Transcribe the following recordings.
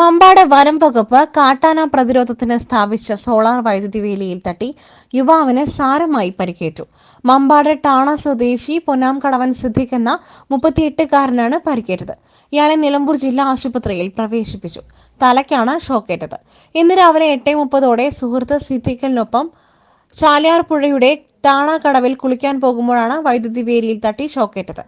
മമ്പാട് വനം വകുപ്പ് കാട്ടാന പ്രതിരോധത്തിന് സ്ഥാപിച്ച സോളാർ വൈദ്യുതി വേലിയിൽ തട്ടി യുവാവിന് സാരമായി പരിക്കേറ്റു. മമ്പാട് ടാണ സ്വദേശി പൊന്നാംകടവൻ സിദ്ദിഖ് എന്ന മുപ്പത്തിയെട്ടുകാരനാണ് പരിക്കേറ്റത്. ഇയാളെ നിലമ്പൂർ ജില്ലാ ആശുപത്രിയിൽ പ്രവേശിപ്പിച്ചു. തലയ്ക്കാണ് ഷോക്കേറ്റത്. ഇന്ന് രാവിലെ എട്ട് മുപ്പതോടെ സുഹൃത്ത് സിദ്ദിഖലിനൊപ്പം ചാലിയാർ പുഴയുടെ കടവിൽ കുളിക്കാൻ പോകുമ്പോഴാണ് വൈദ്യുതി വേലിയിൽ തട്ടി ഷോക്കേറ്റത്.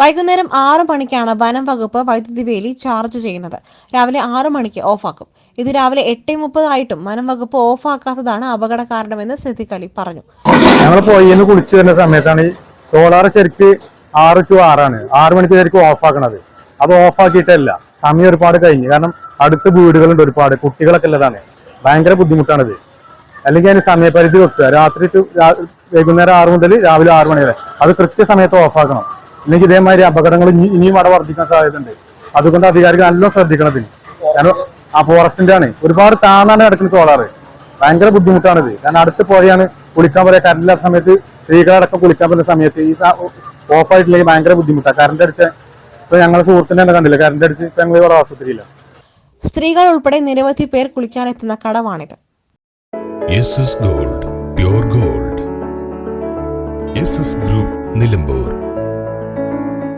വൈകുന്നേരം ആറ് മണിക്കാണ് വനം വകുപ്പ് വൈദ്യുതി വേലി ചാർജ് ചെയ്യുന്നത്. രാവിലെ ആറ് മണിക്ക് ഓഫാക്കും. ഇത് രാവിലെ എട്ട് മുപ്പതായിട്ടും വനം വകുപ്പ് ഓഫാക്കാത്തതാണ് അപകട കാരണമെന്ന് സിദ്ദിഖ് അലി പറഞ്ഞു. ഞങ്ങൾ കുളിച്ചു വരുന്ന സമയത്താണ് സോളാർ ശരിക്ക് ആറ് ടു ആറാണ്. ആറ് മണിക്ക് ശരിക്കും ഓഫ് ആക്കണത് അത് ഓഫ് ആക്കിയിട്ടല്ല സമയം ഒരുപാട് കഴിഞ്ഞു. കാരണം അടുത്ത വീടുകളുണ്ട് ഒരുപാട്. കുട്ടികളൊക്കെ ഉള്ളതാണ്. ഭയങ്കര ബുദ്ധിമുട്ടാണിത്. അല്ലെങ്കിൽ അതിന് സമയപരിധി വെക്കുക. രാത്രി ടു വൈകുന്നേരം ആറ് മുതൽ രാവിലെ ആറ് മണി വരെ. അത് കൃത്യസമയത്ത് ഓഫ് അല്ലെങ്കിൽ ഇതേമാതിരി അപകടങ്ങൾ ഇനിയും അവിടെ വർദ്ധിക്കാൻ സാധ്യതയുണ്ട്. അതുകൊണ്ട് അധികാരികൾ നല്ല ശ്രദ്ധിക്കണത് കാരണം ആ ഫോറസ്റ്റിന്റെ ആണ് ഒരുപാട് താന്നാണ് കിടക്കുന്ന സോളാറ് ഭയങ്കര ബുദ്ധിമുട്ടാണിത്. കാരണം അടുത്ത് പുഴയാണ് കുളിക്കാൻ പറയാ കറണ്ടില്ലാത്ത സമയത്ത് സ്ത്രീകളടക്കം കുളിക്കാൻ പറ്റുന്ന സമയത്ത് ഈ ഓഫ് ആയിട്ടില്ലെങ്കിൽ ഭയങ്കര ബുദ്ധിമുട്ടാണ് കറണ്ട് അടിച്ച ഇപ്പൊ ഞങ്ങളെ സുഹൃത്തിനെ തന്നെ കണ്ടില്ല? കറണ്ട് അടിച്ച് ഇപ്പൊ ഞങ്ങൾ ഇവിടെ ആശുപത്രിയില്ല സ്ത്രീകൾ ഉൾപ്പെടെ നിരവധി പേർ കുളിക്കാനെത്തുന്ന കടവാണിത് gold pure gold group Nilambur